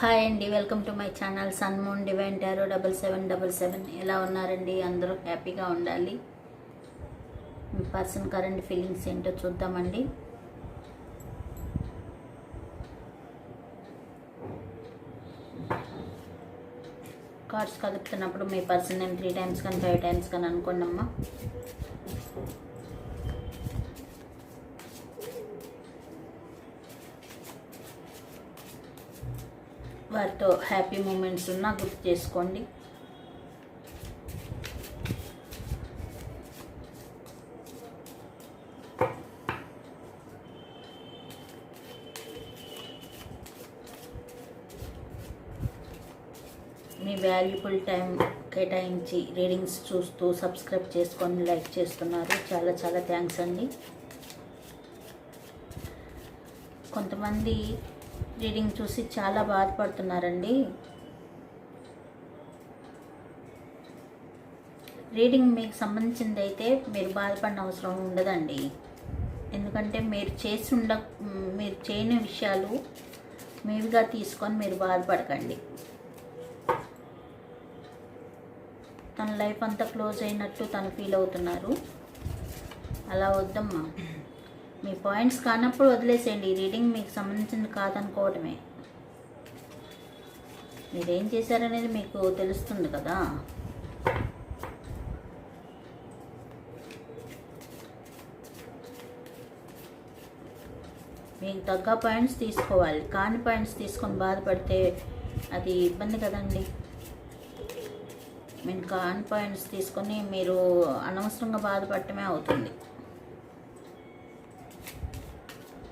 Hi అండి welcome to my channel sun moon divine tarot double seven double seven. ఎలా ఉన్నారండి? అందరూ హ్యాపీగా ఉండాలి. మీ పర్సన్ కరెంట్ ఫీలింగ్స్ ఏంటో చూద్దామండి. కార్డ్స్ కదుపుతున్నప్పుడు మీ పర్సన్ నేమ్ త్రీ టైమ్స్ కానీ ఫైవ్ టైమ్స్ కానీ అనుకోండి అమ్మా వారితో హ్యాపీ మూమెంట్స్ ఉన్నా గుర్తు చేసుకోండి. మీ వాల్యుబుల్ టైం కేటాయించి రీడింగ్స్ చూస్తూ సబ్స్క్రైబ్ చేసుకొని లైక్ చేస్తున్నారు. చాలా చాలా థ్యాంక్స్ అండి. కొంతమంది రీడింగ్ చూసి చాలా బాధపడుతున్నారండి. రీడింగ్ మీకు సంబంధించింది అయితే మీరు బాధపడిన అవసరం ఉండదండి. ఎందుకంటే మీరు చేసి ఉండ మీరు చేయని విషయాలు మీవిగా తీసుకొని మీరు బాధపడకండి. తన లైఫ్ అంతా క్లోజ్ అయినట్టు తను ఫీల్ అవుతున్నారు. అలా వద్దమ్మా. మీ పాయింట్స్ కానప్పుడు వదిలేసేయండి. ఈ రీడింగ్ మీకు సంబంధించింది కాదనుకోవటమే. మీరేం చేశారనేది మీకు తెలుస్తుంది కదా. మీకు తగ్గ పాయింట్స్ తీసుకోవాలి. కాని పాయింట్స్ తీసుకొని బాధపడితే అది ఇబ్బంది కదండి. మీరు కాని పాయింట్స్ తీసుకొని మీరు అనవసరంగా బాధపడటమే అవుతుంది.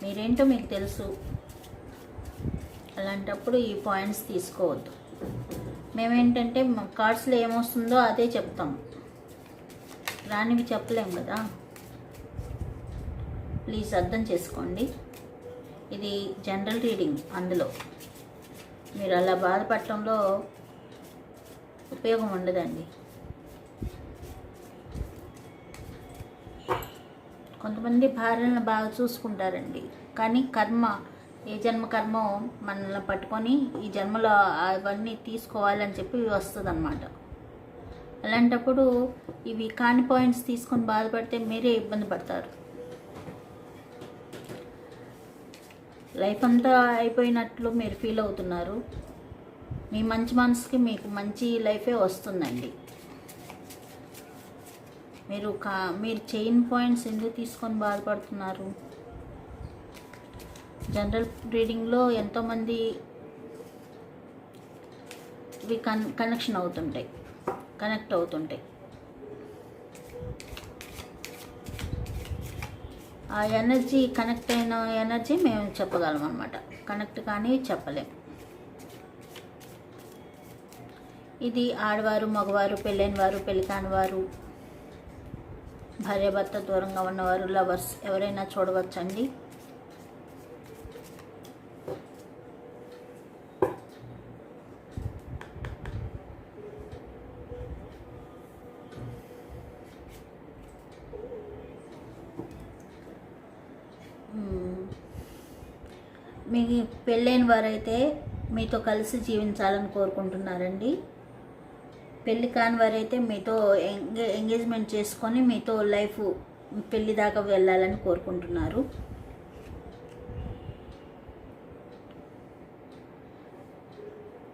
మీరేంటో మీకు తెలుసు. అలాంటప్పుడు ఈ పాయింట్స్ తీసుకోవద్దు. మేమేంటంటే మా కార్డ్స్లో ఏమొస్తుందో అదే చెప్తాం. రానివి చెప్పలేం కదా. ప్లీజ్ అర్థం చేసుకోండి. ఇది జనరల్ రీడింగ్ అందులో. మీరు అలా బాధపడటంలో ఉపయోగం ఉండదండి. కొంతమంది భార్యలను బాగా చూసుకుంటారండి. కానీ కర్మ ఏ జన్మ కర్మో మనల్ని పట్టుకొని ఈ జన్మలో అవన్నీ తీసుకోవాలని చెప్పి వస్తుంది అనమాట అలాంటప్పుడు ఇవి కాని పాయింట్స్ తీసుకొని బాధపడితే మీరే ఇబ్బంది పడతారు. లైఫ్ అంతా అయిపోయినట్లు మీరు ఫీల్ అవుతున్నారు. మీ మంచి మనసుకి మీకు మంచి లైఫే వస్తుందండి. మీరు కా మీరు చైన్ పాయింట్స్ ఎందుకు తీసుకొని బాధపడుతున్నారు? జనరల్ రీడింగ్లో ఎంతోమంది ఇవి కన్ కనెక్షన్ అవుతుంటాయి కనెక్ట్ అవుతుంటాయి. ఆ ఎనర్జీ కనెక్ట్ అయిన ఎనర్జీ మేము చెప్పగలం అనమాట కనెక్ట్ కానీ చెప్పలేం. ఇది ఆడవారు మగవారు పెళ్ళైన వారు పెళ్ళి కాని వారు భార్యాభర్త దూరంగా ఉన్నవారు లవర్స్ ఎవరైనా చూడవచ్చండి. మీ పెళ్ళైన వారైతే మీతో కలిసి జీవించాలని కోరుకుంటున్నారండి. పెళ్ళి కాని వారైతే మీతో ఎంగే ఎంగేజ్మెంట్ చేసుకొని మీతో లైఫ్ పెళ్ళి దాకా వెళ్ళాలని కోరుకుంటున్నారు.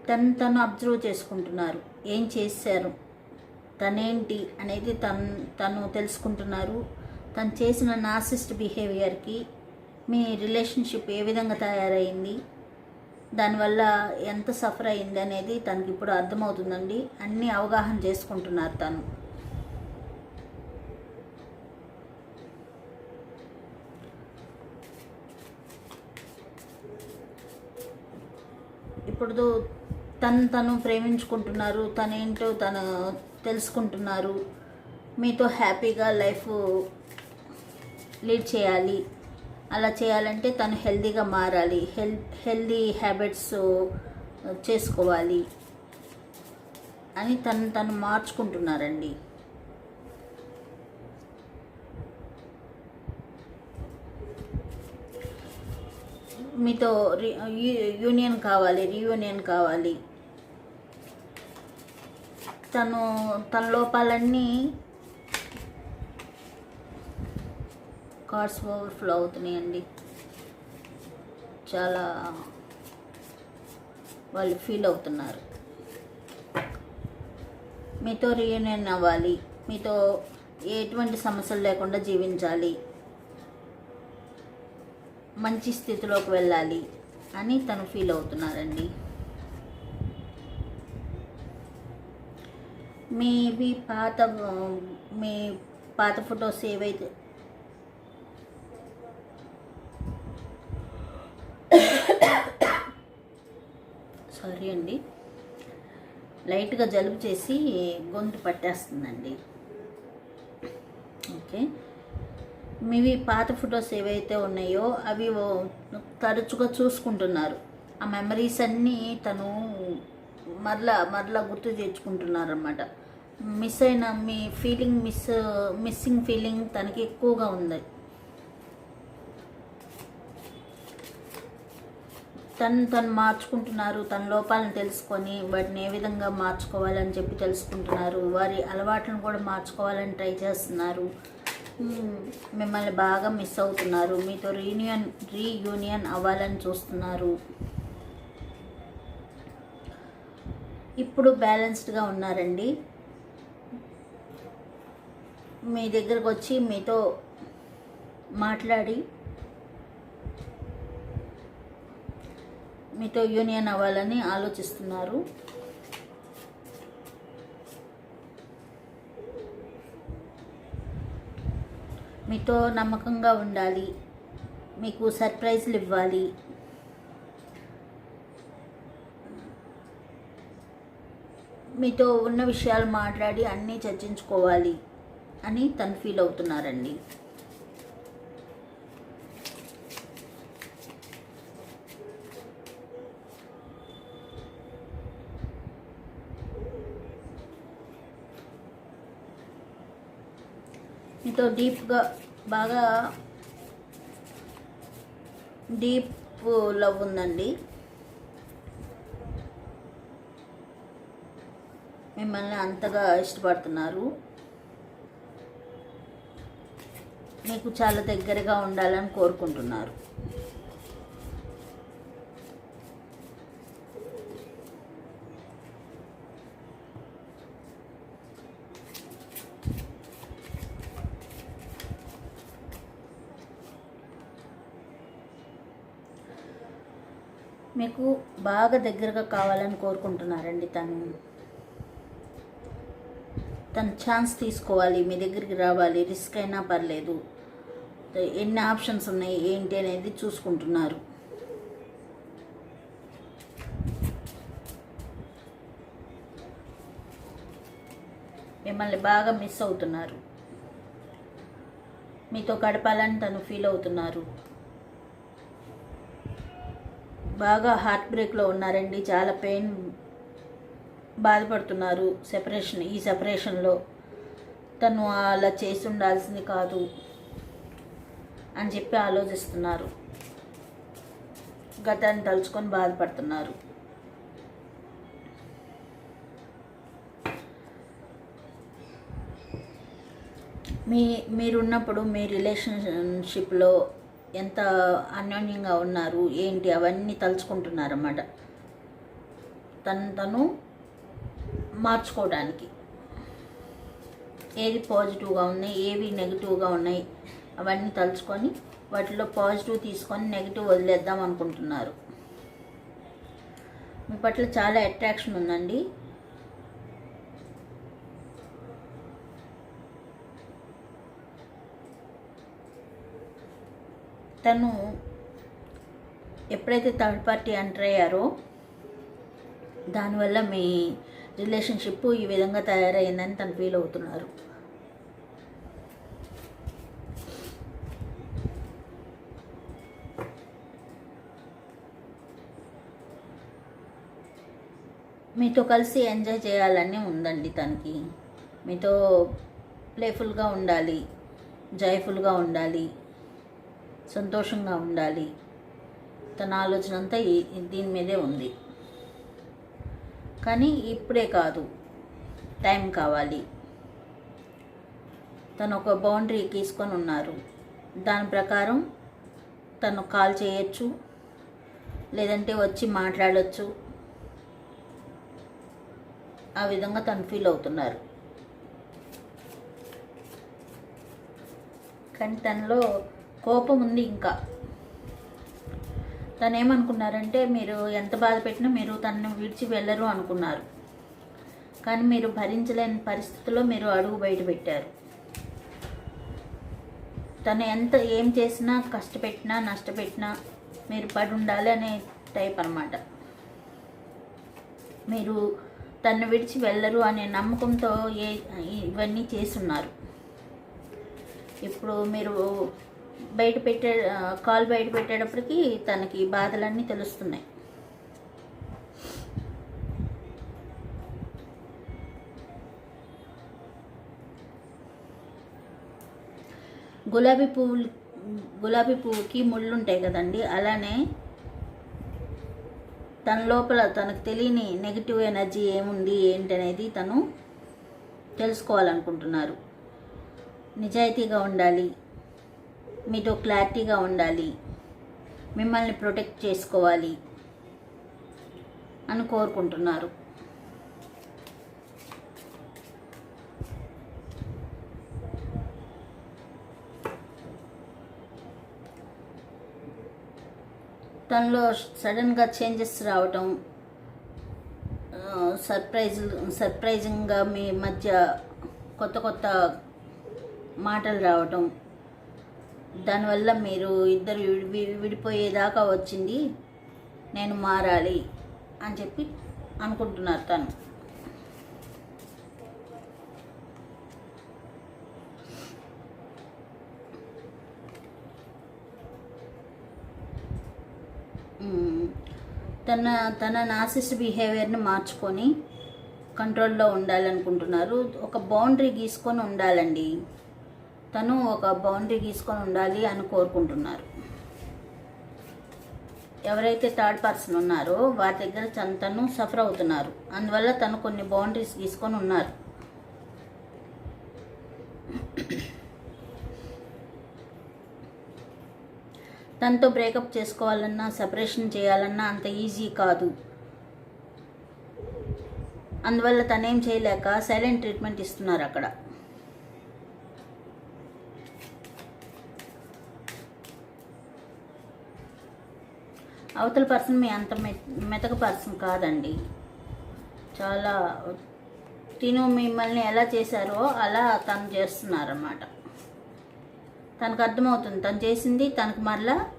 తను తను అబ్జర్వ్ చేసుకుంటున్నారు. ఏం చేశారు? తనేంటి అనేది తను తను తెలుసుకుంటున్నారు. తను చేసిన నాసిస్ట్ బిహేవియర్కి మీ రిలేషన్షిప్ ఏ విధంగా తయారైంది? దానివల్ల ఎంత సఫర్ అయింది అనేది తనకి ఇప్పుడు అర్థమవుతుందండి. అన్నీ అవగాహన చేసుకుంటున్నారు తను. ఇప్పుడు తను తను ప్రేమించుకుంటున్నారు తనేంటో తను తెలుసుకుంటున్నారు. మీతో హ్యాపీగా లైఫ్ లీడ్ చేయాలి. అలా చేయాలంటే తను హెల్దీగా మారాలి. హెల్ హెల్దీ హ్యాబిట్స్ చేసుకోవాలి అని తను తను మార్చుకుంటున్నారండి. మీతో రి- యూ- యూనియన్ కావాలి రీయూనియన్ కావాలి. తను తన లోపాలన్నీ కార్డ్స్ ఓవర్ఫ్లో అవుతున్నాయండి. చాలా వాళ్ళు ఫీల్ అవుతున్నారు. మీతో రీయూనియన్ అవ్వాలి. మీతో ఎటువంటి సమస్యలు లేకుండా జీవించాలి. మంచి స్థితిలోకి వెళ్ళాలి అని తను ఫీల్ అవుతున్నారండి. మేబీ పాత మీ పాత ఫొటోస్ ఏవైతే సారీ అండి. లైట్గా జలుబు చేసి గొంతు పట్టేస్తుందండి. ఓకే. మీవి పాత ఫొటోస్ ఏవైతే ఉన్నాయో అవి తరచుగా చూసుకుంటున్నారు. ఆ మెమరీస్ అన్నీ తను మరలా మరలా గుర్తు తెచ్చుకుంటున్నారన్నమాట మిస్ అయిన మీ ఫీలింగ్ మిస్ మిస్సింగ్ ఫీలింగ్ తనకి ఎక్కువగా ఉంది. తను తను మార్చుకుంటున్నారు తన లోపాలను తెలుసుకొని వాటిని ఏ విధంగా మార్చుకోవాలని చెప్పి తెలుసుకుంటున్నారు. వారి అలవాట్లను కూడా మార్చుకోవాలని ట్రై చేస్తున్నారు. మిమ్మల్ని బాగా మిస్ అవుతున్నారు. మీతో రీయూనియన్ రీయూనియన్ అవ్వాలని చూస్తున్నారు. ఇప్పుడు బ్యాలెన్స్డ్గా ఉన్నారండి. మీ దగ్గరకు వచ్చి మీతో మాట్లాడి మీతో యూనియన్ అవ్వాలని ఆలోచిస్తున్నారు. మీతో నమ్మకంగా ఉండాలి. మీకు సర్ప్రైజ్లు ఇవ్వాలి. మీతో ఉన్న విషయాలు మాట్లాడి అన్నీ చర్చించుకోవాలి అని తను ఫీల్ అవుతున్నారండి. ఎంతో డీప్గా బాగా డీప్ లవ్ ఉందండి. మిమ్మల్ని అంతగా ఇష్టపడుతున్నారు. మీకు చాలా దగ్గరగా ఉండాలని కోరుకుంటున్నారు. మీకు బాగా దగ్గరగా కావాలని కోరుకుంటున్నారండి తను. తను ఛాన్స్ తీసుకోవాలి మీ దగ్గరికి రావాలి రిస్క్ అయినా పర్లేదు. ఎన్ని ఆప్షన్స్ ఉన్నాయి ఏంటి అనేది చూసుకుంటున్నారు. మిమ్మల్ని బాగా మిస్ అవుతున్నారు. మీతో గడపాలని తను ఫీల్ అవుతున్నారు. బాగా హార్ట్ బ్రేక్లో ఉన్నారండి. చాలా పెయిన్ బాధపడుతున్నారు సెపరేషన్ ఈ సెపరేషన్లో తను అలా చేసి ఉండాల్సింది కాదు అని చెప్పి ఆలోచిస్తున్నారు. గతాన్ని తలుచుకొని బాధపడుతున్నారు. మీ మీరున్నప్పుడు మీ రిలేషన్షిప్లో ఎంత అన్యోన్యంగా ఉన్నారు ఏంటి అవన్నీ తలుచుకుంటున్నారన్నమాట. తను తను మార్చుకోవడానికి. ఏది పాజిటివ్గా ఉన్నాయి ఏవి నెగిటివ్గా ఉన్నాయి అవన్నీ తలుచుకొని వాటిలో పాజిటివ్ తీసుకొని నెగిటివ్ వదిలేద్దాం అనుకుంటున్నారు. మీ పట్ల చాలా అట్రాక్షన్ ఉందండి. తను ఎప్పుడైతే థర్డ్ పార్టీ ఎంటర్ అయ్యారో దానివల్ల మీ రిలేషన్షిప్ ఈ విధంగా తయారైందని తను ఫీల్ అవుతున్నారు. మీతో కలిసి ఎంజాయ్ చేయాలని ఉందండి తనకి. మీతో ప్లేఫుల్గా ఉండాలి జాయ్ఫుల్గా ఉండాలి సంతోషంగా ఉండాలి. తన ఆలోచన అంతా దీని మీదే ఉంది. కానీ ఇప్పుడే కాదు. టైం కావాలి. తను ఒక బౌండరీ గీసుకొని ఉన్నారు. దాని ప్రకారం తను కాల్ చేయొచ్చు లేదంటే వచ్చి మాట్లాడవచ్చు ఆ విధంగా తను ఫీల్ అవుతున్నారు. కానీ తనలో కోపం ఉంది ఇంకా. తను ఏమనుకున్నారంటే మీరు ఎంత బాధ పెట్టినా మీరు తనని విడిచి వెళ్ళరు అనుకున్నారు. కానీ మీరు భరించలేని పరిస్థితిలో మీరు అడుగు బయట పెట్టారు. తను ఎంత ఏం చేసినా కష్టపెట్టినా నష్టపెట్టినా మీరు పడి ఉండాలి అనే టైప్ అనమాట. మీరు తను విడిచి వెళ్ళరు అనే నమ్మకంతో ఏ ఇవన్నీ చేస్తున్నారు. ఇప్పుడు మీరు బయట పెట్టే కాల్ బయట పెట్టేటప్పటికి తనకి బాధలన్నీ తెలుస్తున్నాయి. గులాబీ పువ్వులు గులాబీ పువ్వుకి ముళ్ళు ఉంటాయి కదండి అలానే తన లోపల తనకు తెలియని నెగిటివ్ ఎనర్జీ ఏముంది ఏంటనేది తను తెలుసుకోవాలనుకుంటున్నారు. నిజాయితీగా ఉండాలి మీతో క్లారిటీగా ఉండాలి. మిమ్మల్ని ప్రొటెక్ట్ చేసుకోవాలి అని కోరుకుంటున్నారు. తనలో సడన్గా చేంజెస్ రావటం సర్ప్రైజ్ సర్ప్రైజింగ్గా మీ మధ్య కొత్త కొత్త మాటలు రావటం దానివల్ల మీరు ఇద్దరు విడి విడిపోయేదాకా వచ్చింది. నేను మారాలి అని చెప్పి అనుకుంటున్నారు తను. తన తన నాసిస్ట్ బిహేవియర్ని మార్చుకొని కంట్రోల్లో ఉండాలనుకుంటున్నారు. ఒక బౌండరీ గీసుకొని ఉండాలండి. తను ఒక బౌండరీ గీసుకొని ఉండాలి అని కోరుకుంటున్నారు. ఎవరైతే థర్డ్ పర్సన్ ఉన్నారో వారి దగ్గర తను- సఫర్ అవుతున్నారు. అందువల్ల తను కొన్ని బౌండరీస్ గీసుకొని ఉన్నారు. తనతో బ్రేకప్ చేసుకోవాలన్నా సపరేషన్ చేయాలన్నా అంత ఈజీ కాదు. అందువల్ల తనేం చేయలేక సైలెంట్ ట్రీట్మెంట్ ఇస్తున్నారు అక్కడ. అవతల పర్సన్ మీ అంత మె- మెతక పర్సన్ కాదండి. చాలా తిను మిమ్మల్ని ఎలా చేశారో అలా తను చేస్తున్నారన్నమాట. తనకు అర్థమవుతుంది. తను చేసింది తనకు మరలా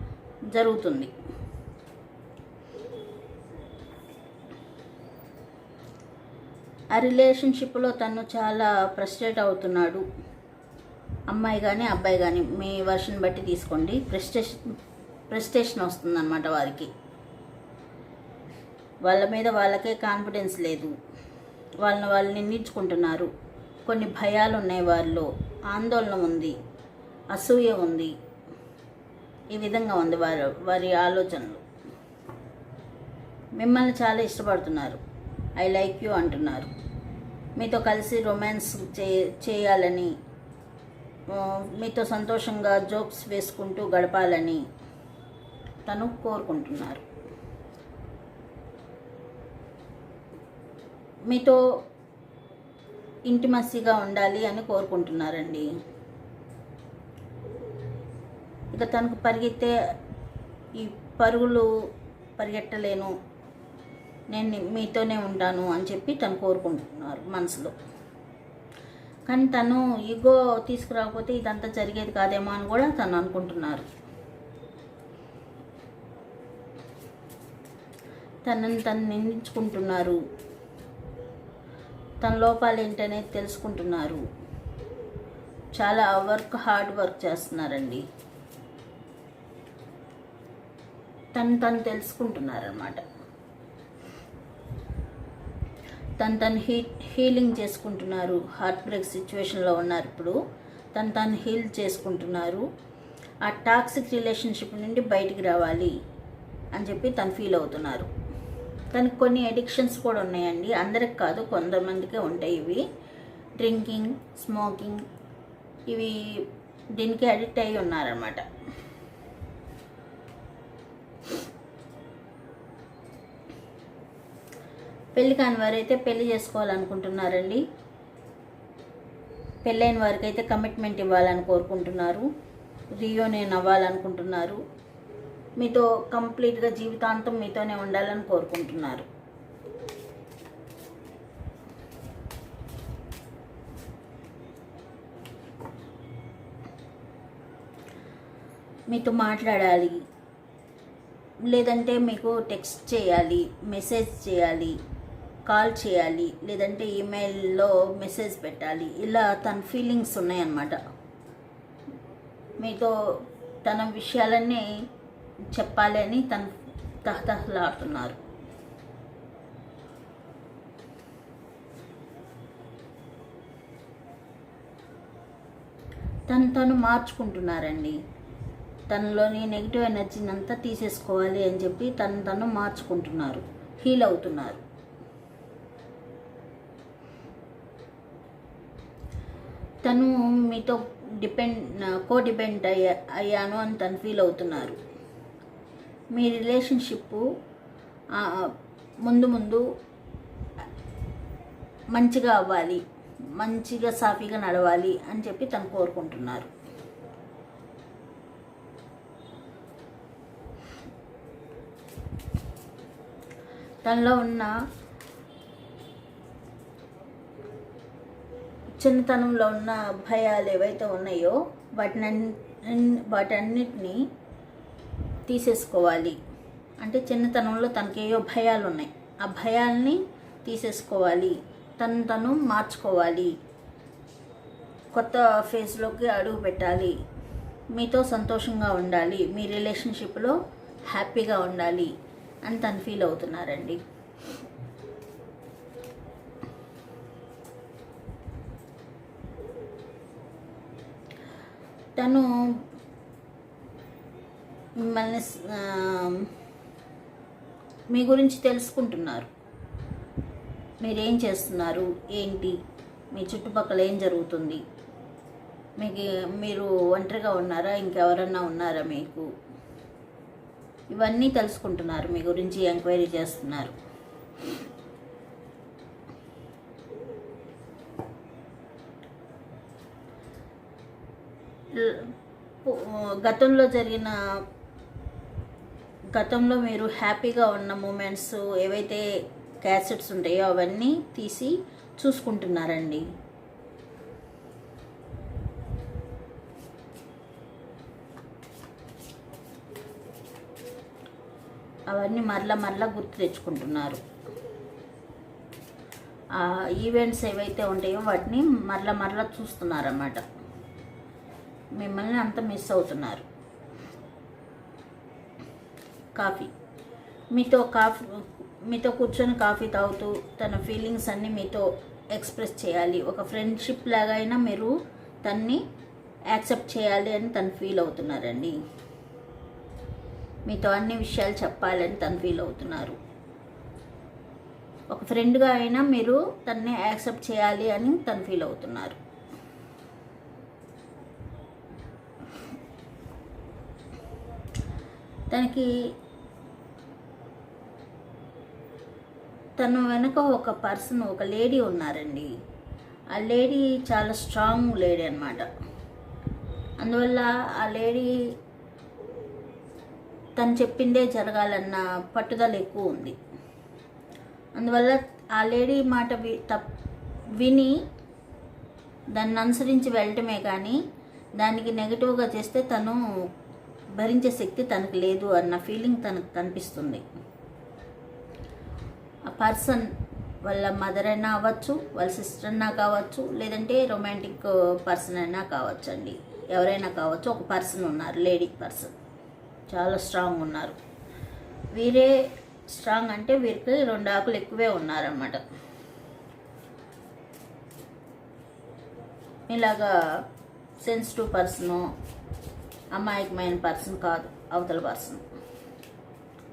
జరుగుతుంది. ఆ రిలేషన్షిప్లో తను చాలా ఫ్రస్ట్రేట్ అవుతున్నాడు. అమ్మాయి కానీ అబ్బాయి కానీ మీ వర్షన్ బట్టి తీసుకోండి. ప్రెస్టేషన్ ప్రెస్టేషన్ వస్తుందన్నమాట వారికి. వాళ్ళ మీద వాళ్ళకే కాన్ఫిడెన్స్ లేదు. వాళ్ళని వాళ్ళు నిందించుకుంటున్నారు. కొన్ని భయాలు ఉన్నాయి వారిలో. ఆందోళన ఉంది. అసూయ ఉంది. ఈ విధంగా ఉంది వారు వారి ఆలోచనలు. మిమ్మల్ని చాలా ఇష్టపడుతున్నారు. ఐ లైక్ యూ అంటున్నారు. మీతో కలిసి రొమాన్స్ చే చేయాలని మీతో సంతోషంగా జోక్స్ వేసుకుంటూ గడపాలని తను కోరుకుంటున్నారు. మీతో ఇంటిమసీగా ఉండాలి అని కోరుకుంటున్నారండి. ఇక తనకు పరిగెత్తే ఈ పరుగులు పరిగెట్టలేను నేను మీతోనే ఉంటాను అని చెప్పి తను కోరుకుంటున్నారు మనసులో. కానీ తను ఈగో తీసుకురాకపోతే ఇదంతా జరిగేది కాదేమో అని కూడా తను అనుకుంటున్నారు. తనని తను నిందించుకుంటున్నారు. తన లోపాలు ఏంటనేది తెలుసుకుంటున్నారు. చాలా వర్క్ హార్డ్ వర్క్ చేస్తున్నారండి. తను తను తెలుసుకుంటున్నారనమాట తను తను హీ హీలింగ్ చేసుకుంటున్నారు. హార్ట్ బ్రేక్ సిచ్యువేషన్లో ఉన్నారు ఇప్పుడు. తను తను హీల్ చేసుకుంటున్నారు. ఆ టాక్సిక్ రిలేషన్షిప్ నుండి బయటికి రావాలి అని చెప్పి తను ఫీల్ అవుతున్నారు. కానీ కొన్ని అడిక్షన్స్ కూడా ఉన్నాయండి. అందరికి కాదు కొంతమందికే ఉంటాయి ఇవి. డ్రింకింగ్ స్మోకింగ్ ఇవి దీనికి అడిక్ట్ అయి ఉన్నారన్నమాట. పెళ్ళి కాని వారైతే పెళ్ళి చేసుకోవాలనుకుంటున్నారండి. పెళ్ళైన వారికైతే కమిట్మెంట్ ఇవ్వాలని కోరుకుంటున్నారు. రీయూనియన్ అవ్వాలనుకుంటున్నారు. మీతో కంప్లీట్గా జీవితాంతం మీతోనే ఉండాలని కోరుకుంటున్నారు. మీతో మాట్లాడాలి. లేదంటే మీకు టెక్స్ట్ చేయాలి మెసేజ్ చేయాలి కాల్ చేయాలి లేదంటే ఈమెయిల్లో మెసేజ్ పెట్టాలి. ఇలా తన ఫీలింగ్స్ ఉన్నాయన్నమాట. మీతో తన విషయాలన్నీ చెప్పాలని తన తను తహతహలాడుతున్నారు. తను తను మార్చుకుంటున్నారండి. తనలోని నెగిటివ్ ఎనర్జీని అంతా తీసేసుకోవాలి అని చెప్పి తను తను మార్చుకుంటున్నారు. హీల్ అవుతున్నారు. తను మీతో డిపెండ్ కో డిపెండ్ అయ్యా అయ్యాను అని తను ఫీల్ అవుతున్నారు. మీ రిలేషన్షిప్ ముందు ముందు మంచిగా అవ్వాలి మంచిగా సాఫీగా నడవాలి అని చెప్పి తను కోరుకుంటున్నారు. తనలో ఉన్న చిన్నతనంలో ఉన్న భయాలు ఏవైతే ఉన్నాయో వాటిని వాటన్నిటిని తీసేసుకోవాలి. అంటే చిన్నతనంలో తనకేయో భయాలు ఉన్నాయి ఆ భయాల్ని తీసేసుకోవాలి. తను తను మార్చుకోవాలి. కొత్త ఫేజ్లోకి అడుగు పెట్టాలి. మీతో సంతోషంగా ఉండాలి. మీ రిలేషన్షిప్లో హ్యాపీగా ఉండాలి అని తను ఫీల్ అవుతున్నారండి. తను మిమ్మల్ని మీ గురించి తెలుసుకుంటున్నారు. మీరేం చేస్తున్నారు? ఏంటి? మీ చుట్టుపక్కల ఏం జరుగుతుంది? మీకు మీరు ఒంటరిగా ఉన్నారా? ఇంకెవరన్నా ఉన్నారా మీకు? ఇవన్నీ తెలుసుకుంటున్నారు. మీ గురించి ఎంక్వైరీ చేస్తున్నారు. గతంలో జరిగిన గతంలో మీరు హ్యాపీగా ఉన్న మూమెంట్స్ ఏవైతే క్యాసెట్స్ ఉంటాయో అవన్నీ తీసి చూసుకుంటున్నారండి. అవన్నీ మరలా మరలా గుర్తు తెచ్చుకుంటున్నారు. ఈవెంట్స్ ఏవైతే ఉంటాయో వాటిని మరలా మరలా చూస్తున్నారన్నమాట. మిమ్మల్ని అంత మిస్ అవుతున్నారు. కాఫీ. మీతో కాఫీ మీతో కూర్చొని కాఫీ తాగుతూ తన ఫీలింగ్స్ అన్నీ మీతో ఎక్స్ప్రెస్ చేయాలి. ఒక ఫ్రెండ్షిప్ లాగా అయినా మీరు తన్ని యాక్సెప్ట్ చేయాలి అని తను ఫీల్ అవుతున్నారండి. మీతో అన్ని విషయాలు చెప్పాలని తను ఫీల్ అవుతున్నారు. ఒక ఫ్రెండ్గా అయినా మీరు తన్ని యాక్సెప్ట్ చేయాలి అని తను ఫీల్ అవుతున్నారు. తనకి తను వెనక ఒక పర్సన్ ఒక లేడీ ఉన్నారండి. ఆ లేడీ చాలా స్ట్రాంగ్ లేడీ అనమాట అందువల్ల ఆ లేడీ తను చెప్పిందే జరగాలన్న పట్టుదల ఎక్కువ ఉంది. అందువల్ల ఆ లేడీ మాట వి తప్ విని దాన్ని అనుసరించి వెళ్ళటమే కానీ దానికి నెగిటివ్గా చేస్తే తను భరించే శక్తి తనకు లేదు అన్న ఫీలింగ్ తనకు కనిపిస్తుంది. పర్సన్ వాళ్ళ మదర్ అయినా అవ్వచ్చు వాళ్ళ సిస్టర్ అయినా కావచ్చు లేదంటే రొమాంటిక్ పర్సన్ uh, అయినా కావచ్చు అండి ఎవరైనా కావచ్చు ఒక పర్సన్ ఉన్నారు లేడీ పర్సన్ చాలా స్ట్రాంగ్ ఉన్నారు. వీరే స్ట్రాంగ్ అంటే వీరికి రెండు ఆకులు ఎక్కువే ఉన్నారన్నమాట. ఇలాగా సెన్సిటివ్ పర్సను అమాయకమైన పర్సన్ కాదు అవతల పర్సన్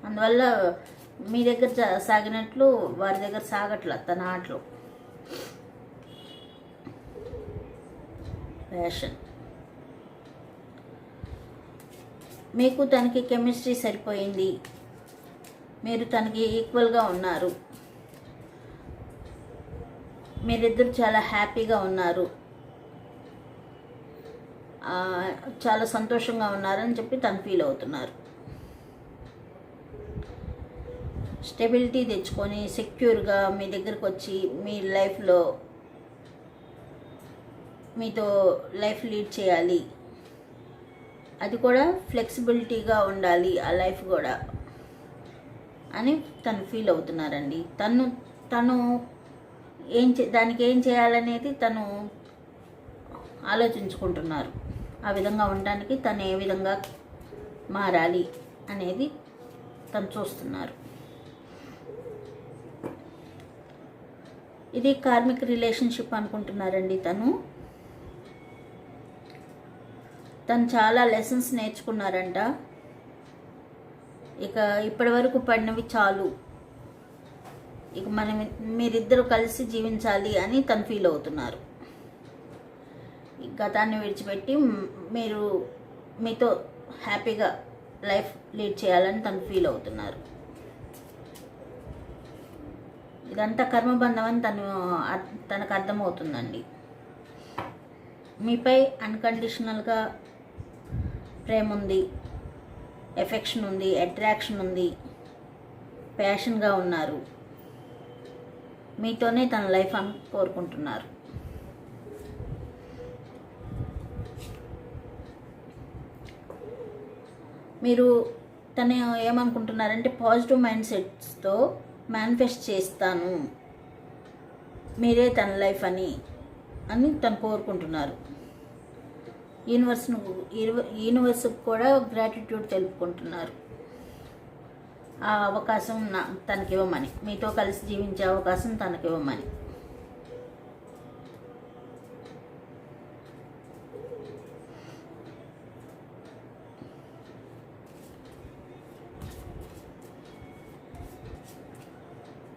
అందువల్ల మీ దగ్గర సాగినట్లు వారి దగ్గర సాగట్ల తన ఆటలు. ప్యాషన్ మీకు తనకి కెమిస్ట్రీ సరిపోయింది. మీరు తనకి ఈక్వల్గా ఉన్నారు. మీరిద్దరు చాలా హ్యాపీగా ఉన్నారు. చాలా సంతోషంగా ఉన్నారని చెప్పి తను ఫీల్ అవుతున్నారు. స్టెబిలిటీ తెచ్చుకొని సెక్యూర్గా మీ దగ్గరకు వచ్చి మీ లైఫ్లో మీతో లైఫ్ లీడ్ చేయాలి. అది కూడా ఫ్లెక్సిబిలిటీగా ఉండాలి ఆ లైఫ్ కూడా అని తను ఫీల్ అవుతున్నారండి. తను తను ఏం చే దానికి ఏం చేయాలనేది తను ఆలోచించుకుంటున్నారు. ఆ విధంగా ఉండడానికి తను ఏ విధంగా మారాలి అనేది తను చూస్తున్నారు. ఇది కార్మిక్ రిలేషన్షిప్ అనుకుంటున్నారండి తను. తను చాలా లెసన్స్ నేర్చుకున్నారంట. ఇక ఇప్పటి వరకు పడినవి చాలు. ఇక మనం మీరిద్దరు కలిసి జీవించాలి అని తను ఫీల్ అవుతున్నారు. గతాన్ని విడిచిపెట్టి మీరు మీతో హ్యాపీగా లైఫ్ లీడ్ చేయాలని తను ఫీల్ అవుతున్నారు. ఇదంతా కర్మబంధం అని తను తనకు అర్థమవుతుందండి. మీపై అన్కండిషనల్గా ప్రేమ ఉంది ఎఫెక్షన్ ఉంది అట్రాక్షన్ ఉంది ప్యాషన్గా ఉన్నారు. మీతోనే తన లైఫ్ అని కోరుకుంటున్నారు. మీరు తను ఏమనుకుంటున్నారంటే పాజిటివ్ మైండ్ సెట్స్తో మేనిఫెస్ట్ చేస్తాను. మీరే తన లైఫ్ అని అని తను కోరుకుంటున్నారు. యూనివర్స్ను యూనివర్స్కి కూడా గ్రాటిట్యూడ్ తెలుపుకుంటున్నారు. ఆ అవకాశం నా తనకివ్వమని. మీతో కలిసి జీవించే అవకాశం తనకివ్వమని.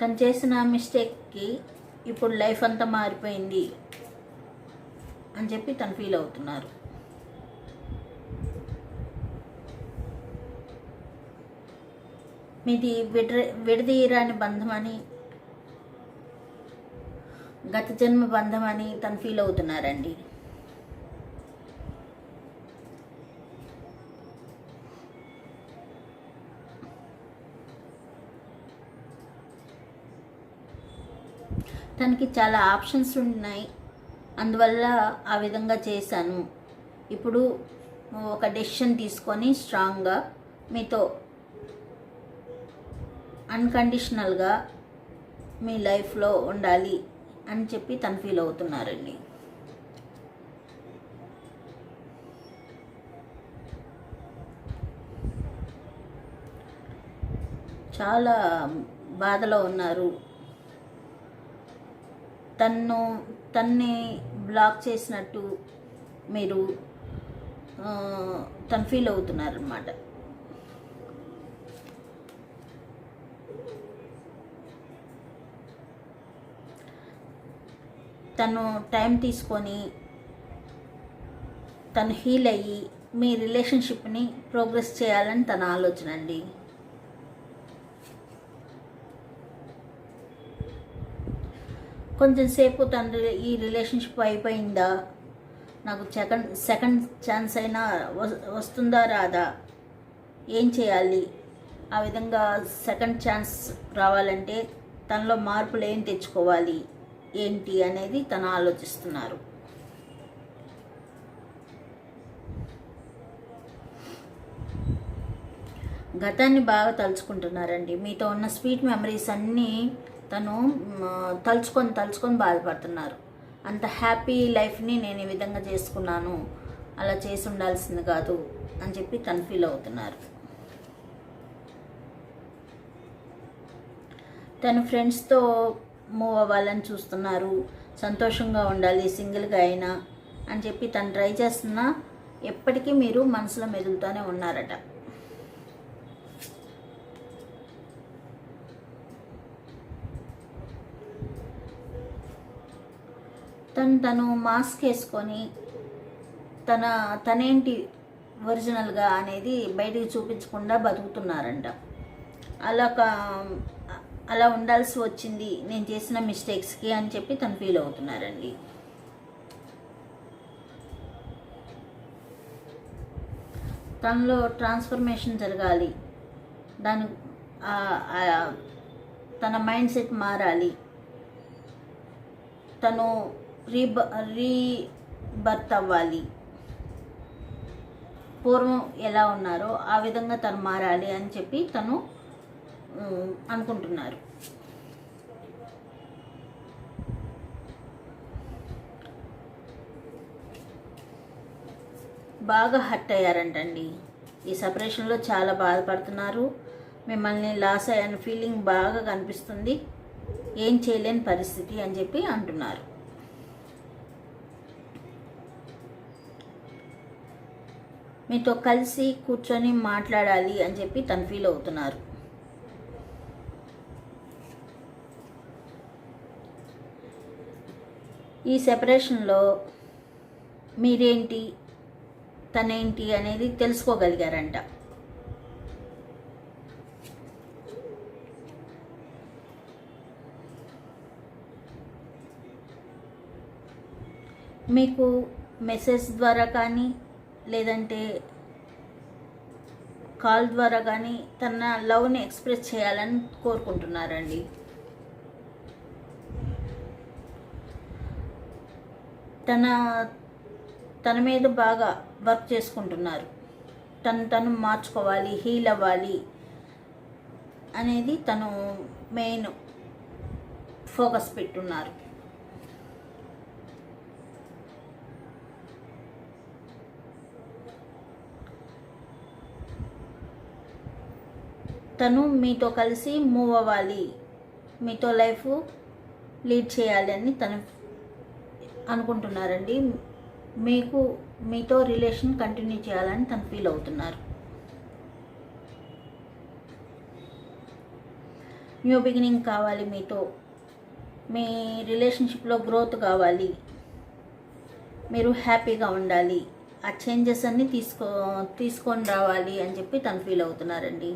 తను చేసిన మిస్టేక్కి ఇప్పుడు లైఫ్ అంతా మారిపోయింది అని చెప్పి తను ఫీల్ అవుతున్నారు. మీది విడ విడదీయరాని బంధం అని గత జన్మ బంధం అని తను ఫీల్ అవుతున్నారండి. తనకి చాలా ఆప్షన్స్ ఉన్నాయి. అందువల్ల ఆ విధంగా చేశాను. ఇప్పుడు ఒక డెసిషన్ తీసుకొని స్ట్రాంగ్గా మీతో అన్కండిషనల్గా మీ లైఫ్లో ఉండాలి అని చెప్పి తను ఫీల్ అవుతున్నారండి. చాలా బాధలో ఉన్నారు. తన్ను తన్ని బ్లాక్ చేసినట్టు మీరు తను ఫీల్ అవుతున్నారనమాట తను టైం తీసుకొని తను హీల్ అయ్యి మీ రిలేషన్షిప్ని ప్రోగ్రెస్ చేయాలని తన ఆలోచన అండి. కొంచెం సేపు తన ఈ రిలేషన్షిప్ అయిపోయిందా? నాకు సెకండ్ సెకండ్ ఛాన్స్ అయినా వ- వస్తుందా రాదా? ఏం చేయాలి? ఆ విధంగా సెకండ్ ఛాన్స్ రావాలంటే తనలో మార్పులు ఏం తెచ్చుకోవాలి? ఏంటి అనేది తను ఆలోచిస్తున్నారు. గతాన్ని బాగా తలుచుకుంటున్నారండి. మీతో ఉన్న స్వీట్ మెమరీస్ అన్నీ తను తలుచుకొని తలుచుకొని బాధపడుతున్నారు. అంత హ్యాపీ లైఫ్ని నేను ఈ విధంగా చేసుకున్నాను. అలా చేసి ఉండాల్సింది కాదు అని చెప్పి తను ఫీల్ అవుతున్నారు. తను ఫ్రెండ్స్తో మూవ్ అవ్వాలని చూస్తున్నారు. సంతోషంగా ఉండాలి సింగిల్గా అయినా అని చెప్పి తను ట్రై చేస్తున్నా. ఎప్పటికీ మీరు మనసులో మెదులుతూనే ఉన్నారట. తను తను మాస్క్ వేసుకొని తన తనేంటి ఒరిజినల్గా అనేది బయటికి చూపించకుండా బతుకుతున్నారంట. అలా కా- అలా ఉండాల్సి వచ్చింది నేను చేసిన మిస్టేక్స్కి అని చెప్పి తను ఫీల్ అవుతున్నారండి. తనలో ట్రాన్స్ఫర్మేషన్ జరగాలి. దాని తన మైండ్ సెట్ మారాలి. తను రీబ రీబర్త్ అవ్వాలి పూర్వం ఎలా ఉన్నారో ఆ విధంగా తను మారాలి అని చెప్పి తను అనుకుంటున్నారు. బాగా హర్ట్ అయ్యారంటండి. ఈ సపరేషన్లో చాలా బాధపడుతున్నారు. మిమ్మల్ని లాస్ అయ్యాను ఫీలింగ్ బాగా కనిపిస్తుంది. ఏం చేయలేని పరిస్థితి అని చెప్పి అంటున్నారు. మీతో కలిసి కూర్చొని మాట్లాడాలి అని చెప్పి తను ఫీల్ అవుతున్నారు. ఈ సెపరేషన్లో మీరేంటి? తనేంటి అనేది తెలుసుకోగలిగారంట. మీకు మెసేజ్ ద్వారా కానీ లేదంటే కాల్ ద్వారా కానీ తన లవ్ని ఎక్స్ప్రెస్ చేయాలని కోరుకుంటున్నారండి. తన తన మీద బాగా వర్క్ చేసుకుంటున్నారు. తను తను మార్చుకోవాలి హీల్ అవ్వాలి అనేది తను మెయిన్ ఫోకస్ పెట్టున్నారు. తను మీతో కలిసి మూవ్ అవ్వాలి. మీతో లైఫ్ లీడ్ చేయాలి అని తను అనుకుంటున్నారండి. మీకు మీతో రిలేషన్ కంటిన్యూ చేయాలని తను ఫీల్ అవుతున్నారు. న్యూ బిగినింగ్ కావాలి మీతో. మీ రిలేషన్షిప్లో గ్రోత్ కావాలి. మీరు హ్యాపీగా ఉండాలి. ఆ చేంజెస్ అన్నీ తీసుకో తీసుకొని రావాలి అని చెప్పి తను ఫీల్ అవుతున్నారండి.